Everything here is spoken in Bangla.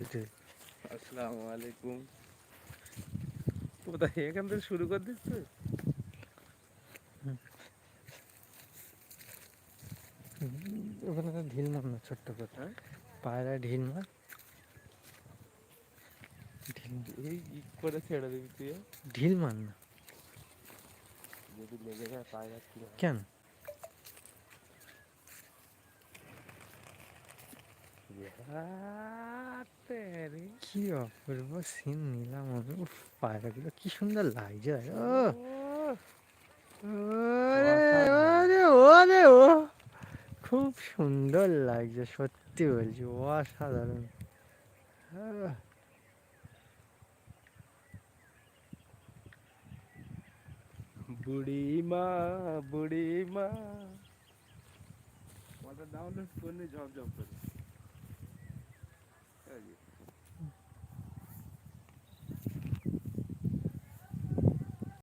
আসসালামু আলাইকুম কোথায়? এখান থেকে শুরু করে দিচ্ছে? ওখানে ঢিল মার না ছোট্ট করে। হ্যাঁ? পায়রা ঢিল মার। ঢিল করে ছেড়ে দিবি তুই? ঢিল মার না যদি লেগে যায় পায়ে রাখতে কেন? তেরে কি অপূর্ব সিন নিলাম আমি উফ পায়রাগুলো কি সুন্দর লাগছে ও ওরে ওরে ওরে ও খুব সুন্দর লাগছে সত্যি বলছি অসাধারণ বুড়ি মা বুড়ি মা ওটা ডাউনলোড করে নি ঝপ ঝপ করে Thank you.